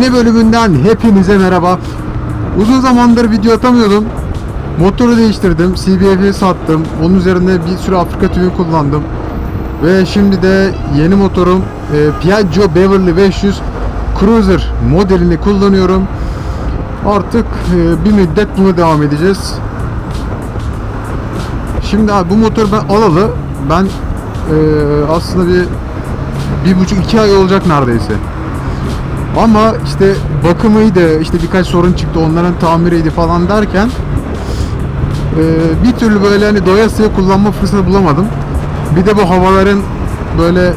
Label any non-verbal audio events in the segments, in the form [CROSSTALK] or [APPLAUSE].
Yeni bölümünden hepinize merhaba. Uzun zamandır video atamıyordum. Motoru değiştirdim, CBF'i sattım. Onun üzerine bir sürü Afrika tüyü kullandım. Ve şimdi de yeni motorum e, Piaggio Beverly 500 Cruiser modelini kullanıyorum. Artık e, bir müddet bunu devam edeceğiz. Şimdi abi bu motoru ben alalı ben e, aslında bir bir buçuk iki ay olacak neredeyse. Ama işte bakımıydı, işte birkaç sorun çıktı, onların tamiriydi falan derken e, bir türlü böyle hani doyasıya kullanma fırsatı bulamadım. Bir de bu havaların böyle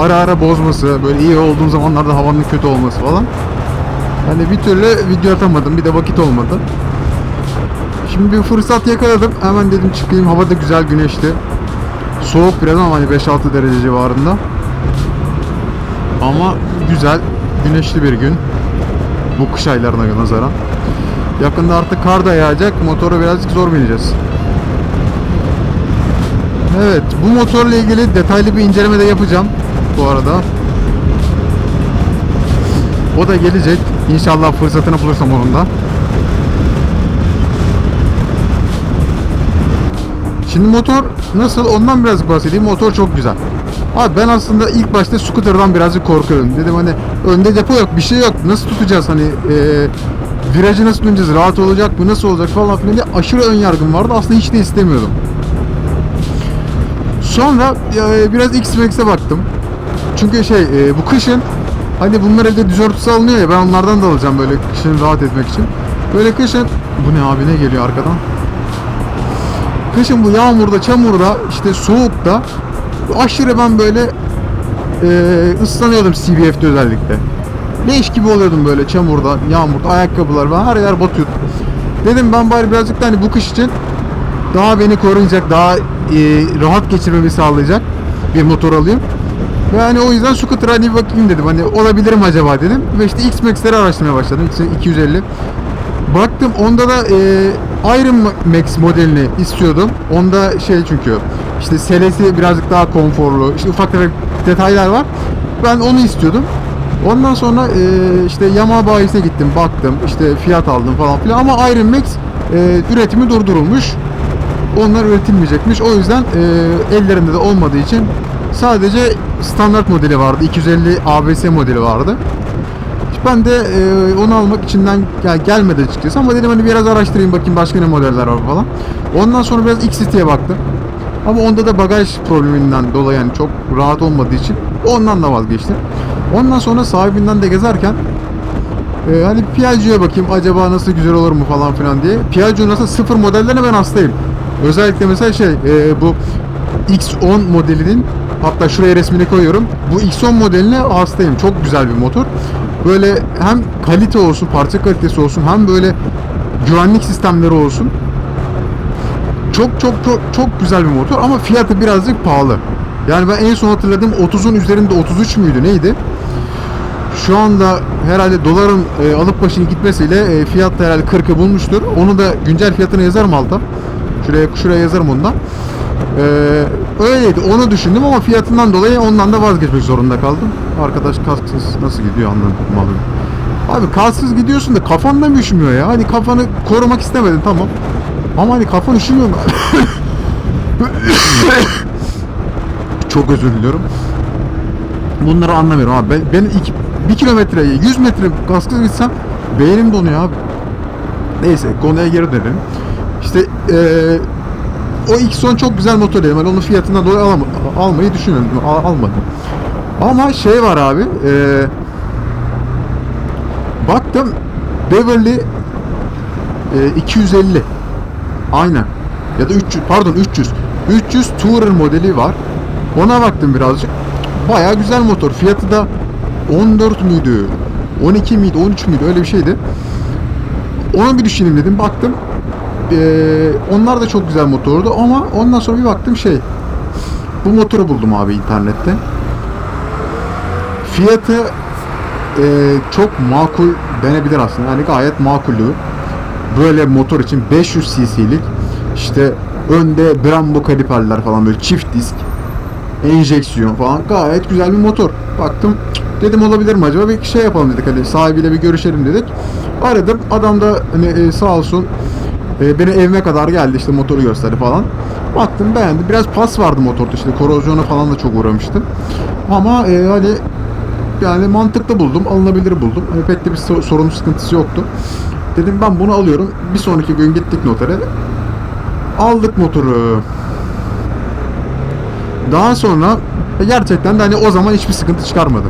ara ara bozması, böyle iyi olduğum zamanlarda havanın kötü olması falan. Hani bir türlü video atamadım, bir de vakit olmadı. Şimdi bir fırsat yakaladım. Hemen dedim çıkayım. Hava da güzel, güneşli. Soğuk biraz ama hani 5-6 derece civarında. Ama güzel, güneşli bir gün. Bu kış aylarına nazaran. Yakında artık kar da yağacak. Motora birazcık zor bineceğiz. Evet, bu motorla ilgili detaylı bir inceleme de yapacağım bu arada. O da gelecek. İnşallah fırsatını bulursam onun da. Şimdi motor nasıl ondan biraz bahsedeyim. Motor çok güzel. Abi ben aslında ilk başta scooter'dan birazcık korkuyorum. Dedim hani önde depo yok, bir şey yok. Nasıl tutacağız hani e, virajı nasıl döneceğiz, rahat olacak mı, nasıl olacak falan filan diye aşırı ön yargım vardı. Aslında hiç de istemiyordum. Sonra e, biraz X-Max'e baktım. Çünkü şey e, bu kışın hani bunlar evde düz örtüsü alınıyor ya ben onlardan da alacağım böyle kışın rahat etmek için. Böyle kışın bu ne abi ne geliyor arkadan? Kışın bu yağmurda, çamurda, işte soğukta aşırı ben böyle e, ıslanıyordum CBF'de özellikle. Leş gibi oluyordum böyle çamurda, yağmurda, ayakkabılar ben her yer batıyordu. Dedim ben bari birazcık da hani bu kış için daha beni koruyacak, daha e, rahat geçirmemi sağlayacak bir motor alayım. Ve hani o yüzden scooter'a hani bakayım dedim. Hani olabilir mi acaba dedim. Ve işte X-Max'leri araştırmaya başladım. X 250. Baktım onda da e, Iron Max modelini istiyordum. Onda şey çünkü işte selesi birazcık daha konforlu. İşte ufak tefek detaylar var. Ben onu istiyordum. Ondan sonra e, işte Yamaha bayisine gittim, baktım, işte fiyat aldım falan filan ama Iron Max e, üretimi durdurulmuş. Onlar üretilmeyecekmiş. O yüzden e, ellerinde de olmadığı için sadece standart modeli vardı. 250 ABS modeli vardı. Ben de e, onu almak içinden gel gelmedi açıkçası ama dedim hani biraz araştırayım bakayım başka ne modeller var falan. Ondan sonra biraz X-City'ye baktım. Ama onda da bagaj probleminden dolayı yani çok rahat olmadığı için ondan da vazgeçtim. Ondan sonra sahibinden de gezerken e, hani Piaggio'ya bakayım acaba nasıl güzel olur mu falan filan diye. Piaggio nasıl sıfır modellerine ben hastayım. Özellikle mesela şey e, bu X10 modelinin hatta şuraya resmini koyuyorum. Bu X10 modeline hastayım. Çok güzel bir motor. Böyle hem kalite olsun, parça kalitesi olsun hem böyle güvenlik sistemleri olsun. Çok çok çok çok güzel bir motor ama fiyatı birazcık pahalı. Yani ben en son hatırladığım 30'un üzerinde 33 müydü neydi? Şu anda herhalde doların e, alıp başını gitmesiyle e, fiyat da herhalde 40'ı bulmuştur. Onu da güncel fiyatını yazarım alta. Şuraya şuraya yazarım ondan. Ee, öyleydi. Onu düşündüm ama fiyatından dolayı ondan da vazgeçmek zorunda kaldım. Arkadaş kasksız nasıl gidiyor anlamadım. Abi kasksız gidiyorsun da kafan da mı üşümüyor ya? Hani kafanı korumak istemedin tamam. Ama hani kafan üşümüyor mu? [COUGHS] Çok özür diliyorum. Bunları anlamıyorum abi. Ben, ben iki, bir kilometre, 100 metre kasksız gitsem beynim donuyor abi. Neyse konuya geri dönelim. İşte eee o X10 çok güzel motor dedim. Yani onun fiyatından dolayı alam almayı düşünüyorum. Al almadım. Ama şey var abi. E, baktım Beverly e, 250. Aynen. Ya da 300 pardon 300. 300 Tourer modeli var. Ona baktım birazcık. Baya güzel motor. Fiyatı da 14 müydü? 12 miydi? 13 müydü? Öyle bir şeydi. Onu bir düşüneyim dedim. Baktım onlar da çok güzel motordu ama ondan sonra bir baktım şey bu motoru buldum abi internette. Fiyatı e, çok makul denebilir aslında. Yani gayet makullü böyle motor için 500 cc'lik işte önde Brembo kaliperler falan böyle çift disk enjeksiyon falan. Gayet güzel bir motor. Baktım dedim olabilir mi acaba? Bir şey yapalım dedik. Hani sahibiyle bir görüşelim dedik. Aradım. Adam da hani e, sağ olsun e, beni evime kadar geldi işte motoru gösterdi falan. Baktım beğendim. Biraz pas vardı motorda işte korozyona falan da çok uğramıştım. Ama e, hani yani mantıklı buldum, alınabilir buldum. Hani pek de bir so- sorun sıkıntısı yoktu. Dedim ben bunu alıyorum. Bir sonraki gün gittik notere. Aldık motoru. Daha sonra e, gerçekten de hani o zaman hiçbir sıkıntı çıkarmadı.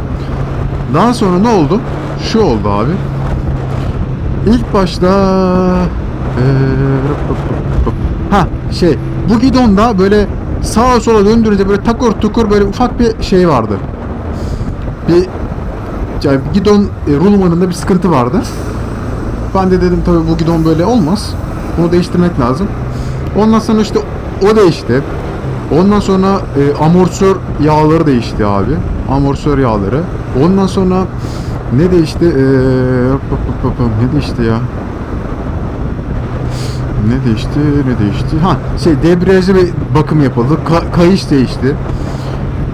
Daha sonra ne oldu? Şu oldu abi. İlk başta ha şey bu gidonda böyle sağa sola döndürünce böyle takur tukur böyle ufak bir şey vardı. Bir yani gidon e, rulmanında bir sıkıntı vardı. Ben de dedim tabii bu gidon böyle olmaz. Bunu değiştirmek lazım. Ondan sonra işte o değişti. Ondan sonra e, amortisör yağları değişti abi. Amortisör yağları. Ondan sonra ne değişti? E, ne değişti ya? Ne değişti? Ne değişti? Ha şey debriyajı bir bakım yapıldı. Ka- kayış değişti.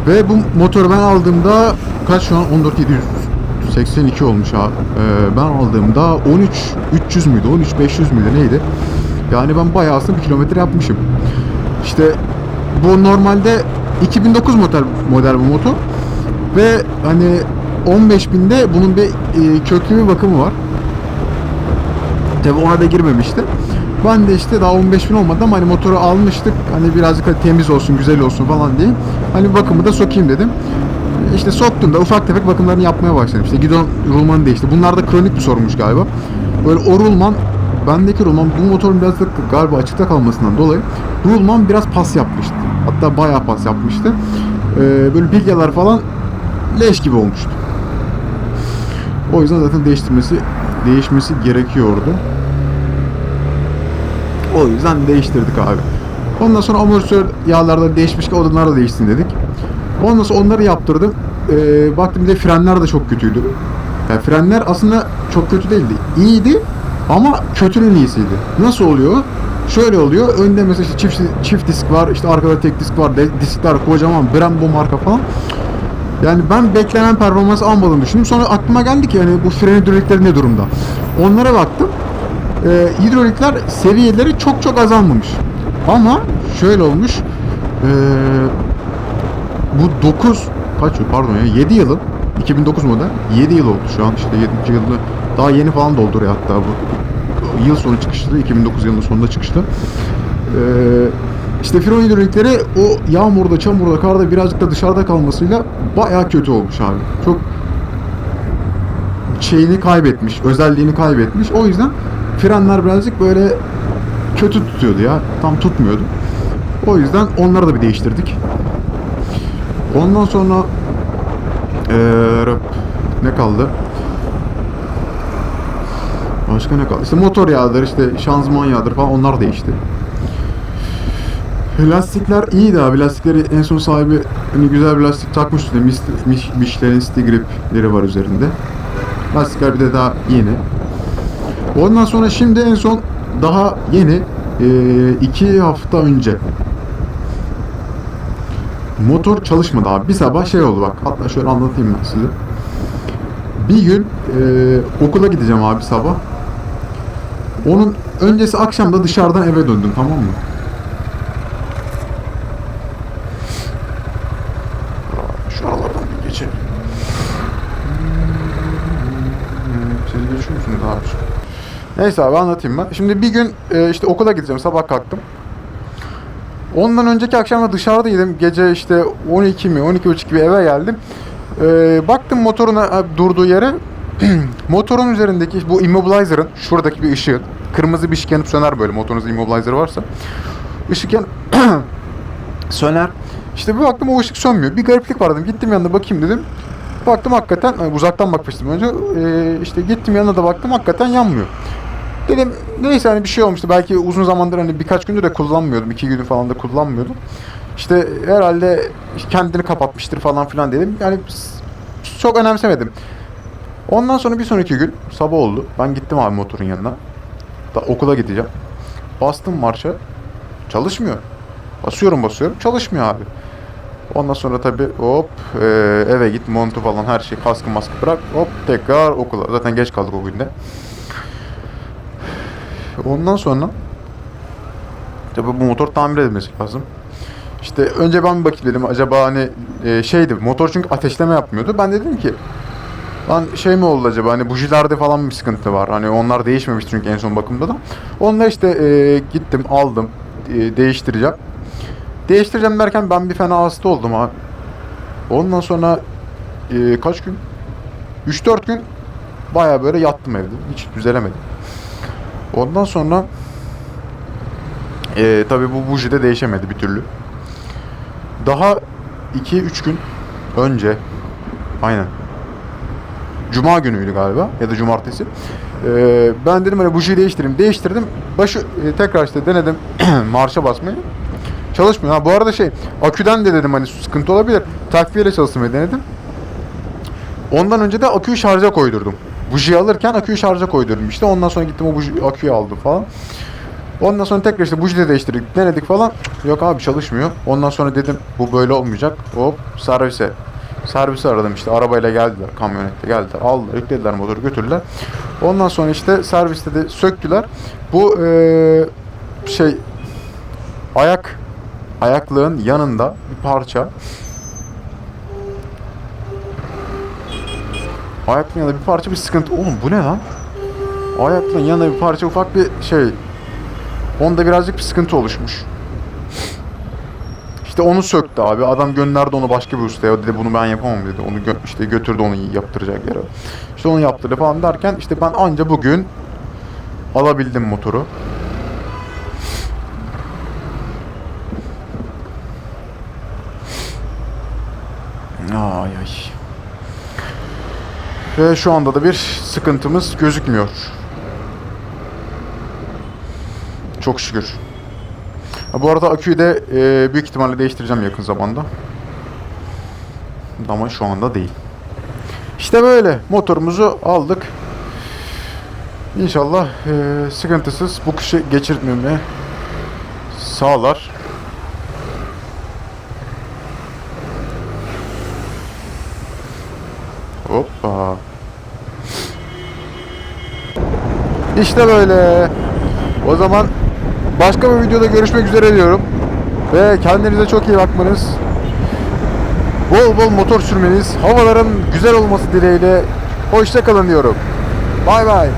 Ve bu motoru ben aldığımda kaç şu an 14782 olmuş ha. Ee, ben aldığımda 13 300 müydü? 13 500 müydü neydi? Yani ben bayağı bir kilometre yapmışım. İşte bu normalde 2009 model model bu motor ve hani 15 binde bunun bir e, köklü bir bakımı var. Tabi ona da girmemiştim. Ben de işte daha 15 bin olmadan hani motoru almıştık. Hani birazcık da temiz olsun, güzel olsun falan diye. Hani bakımı da sokayım dedim. İşte soktum da ufak tefek bakımlarını yapmaya başladım. İşte gidon rulmanı değişti. Bunlar da kronik bir sorunmuş galiba. Böyle o rulman bendeki rulman bu motorun biraz da galiba açıkta kalmasından dolayı rulman biraz pas yapmıştı. Hatta bayağı pas yapmıştı. Ee, böyle bilyalar falan leş gibi olmuştu. O yüzden zaten değiştirmesi değişmesi gerekiyordu. O yüzden değiştirdik abi. Ondan sonra amortisör yağlarda değişmiş ki onlar da değişsin dedik. Ondan sonra onları yaptırdım. Ee, baktım bir de frenler de çok kötüydü. Yani frenler aslında çok kötü değildi. İyiydi ama kötünün iyisiydi. Nasıl oluyor? Şöyle oluyor. Önde mesela işte çift, çift disk var. işte arkada tek disk var. De, diskler kocaman. Brembo marka falan. Yani ben beklenen performans almadığını düşündüm. Sonra aklıma geldi ki yani bu fren hidrolikleri ne durumda? Onlara baktım. Ee, hidrolikler seviyeleri çok çok azalmamış. Ama şöyle olmuş. Ee, bu 9 kaç yıl pardon ya 7 yılı 2009 model 7 yıl oldu şu an işte 7. yılını daha yeni falan dolduruyor hatta bu yıl sonu çıkıştı 2009 yılının sonunda çıkıştı. Ee, işte fren hidrolikleri o yağmurda, çamurda, karda birazcık da dışarıda kalmasıyla bayağı kötü olmuş abi. Çok şeyini kaybetmiş, özelliğini kaybetmiş. O yüzden frenler birazcık böyle kötü tutuyordu ya. Tam tutmuyordu. O yüzden onları da bir değiştirdik. Ondan sonra eee, ne kaldı? Başka ne kaldı? İşte motor yağıdır, işte şanzıman yağıdır falan onlar değişti. Lastikler iyiydi abi. Lastikleri en son sahibi hani güzel bir lastik takmıştı. Mis- Mich- Michelin Steel Grip'leri var üzerinde. Lastikler bir de daha yeni. Ondan sonra şimdi en son daha yeni eee, iki hafta önce motor çalışmadı abi. Bir sabah şey oldu bak. Hatta şöyle anlatayım ben size. Bir gün eee, okula gideceğim abi sabah. Onun öncesi akşam da dışarıdan eve döndüm tamam mı? Şu aralardan bir geçelim. Siz geçiyor abi? Neyse abi anlatayım ben. Şimdi bir gün e, işte okula gideceğim. Sabah kalktım. Ondan önceki akşam da dışarıdaydım. Gece işte 12 mi 12.30 gibi eve geldim. E, baktım motorun e, durduğu yere. [CLEARS THROAT] motorun üzerindeki bu immobilizer'ın şuradaki bir ışığı. Kırmızı bir ışık yanıp söner böyle motorunuzda immobilizer varsa. Işık yan [CLEARS THROAT] söner. İşte bir baktım o ışık sönmüyor. Bir gariplik var dedim. Gittim yanına bakayım dedim. Baktım hakikaten yani uzaktan bakmıştım önce. Ee, işte gittim yanına da baktım hakikaten yanmıyor. Dedim neyse hani bir şey olmuştu. Belki uzun zamandır hani birkaç gündür de kullanmıyordum. iki günü falan da kullanmıyordum. İşte herhalde kendini kapatmıştır falan filan dedim. Yani çok önemsemedim. Ondan sonra bir sonraki gün sabah oldu. Ben gittim abi motorun yanına. Da okula gideceğim. Bastım marşa. Çalışmıyor. Basıyorum basıyorum. Çalışmıyor abi. Ondan sonra tabi hop eve git montu falan her şey kaskı maskı bırak hop tekrar okula. Zaten geç kaldık o günde. Ondan sonra tabi bu motor tamir edilmesi lazım. İşte önce ben bir bakayım dedim acaba hani şeydi motor çünkü ateşleme yapmıyordu. Ben dedim ki Lan şey mi oldu acaba hani bujilerde falan bir sıkıntı var. Hani onlar değişmemiş çünkü en son bakımda da. Onunla işte gittim aldım değiştireceğim. Değiştireceğim derken ben bir fena hasta oldum ha. Ondan sonra e, kaç gün? 3-4 gün baya böyle yattım evde. Hiç düzelemedim. Ondan sonra e, tabi bu buji de değişemedi bir türlü. Daha 2-3 gün önce aynen Cuma günüydü galiba ya da cumartesi. Ee, ben dedim hani bujiyi değiştireyim. Değiştirdim. Başı e, tekrar işte denedim [CLEARS THROAT] marşa basmayı. Çalışmıyor. Ha bu arada şey aküden de dedim hani sıkıntı olabilir. Takviyeyle çalıştırmayı denedim. Ondan önce de aküyü şarja koydurdum. Bujiyi alırken aküyü şarja koydurdum. İşte ondan sonra gittim o buji, aküyü aldım falan. Ondan sonra tekrar işte buji de değiştirdik, denedik falan. Yok abi çalışmıyor. Ondan sonra dedim bu böyle olmayacak. Hop servise. Servisi aradım işte arabayla geldiler, kamyonette geldiler, aldılar, yüklediler motoru götürdüler. Ondan sonra işte serviste de söktüler. Bu eee, şey ayak ayaklığın yanında bir parça. Ayaklığın yanında bir parça bir sıkıntı. Oğlum bu ne lan? Ayaklığın yanında bir parça ufak bir şey. Onda birazcık bir sıkıntı oluşmuş. İşte onu söktü abi. Adam gönderdi onu başka bir ustaya. Dedi bunu ben yapamam dedi. Onu gö- işte götürdü onu yaptıracak yere. İşte onu yaptırdı falan derken işte ben anca bugün alabildim motoru. Ay ay. Ve şu anda da bir sıkıntımız gözükmüyor. Çok şükür. Bu arada aküyü de e, büyük ihtimalle değiştireceğim yakın zamanda. Ama şu anda değil. İşte böyle motorumuzu aldık. İnşallah e, sıkıntısız bu kışı geçirtmemi sağlar. Hoppa. İşte böyle. O zaman başka bir videoda görüşmek üzere diyorum. Ve kendinize çok iyi bakmanız, bol bol motor sürmeniz, havaların güzel olması dileğiyle hoşça kalın diyorum. Bay bay.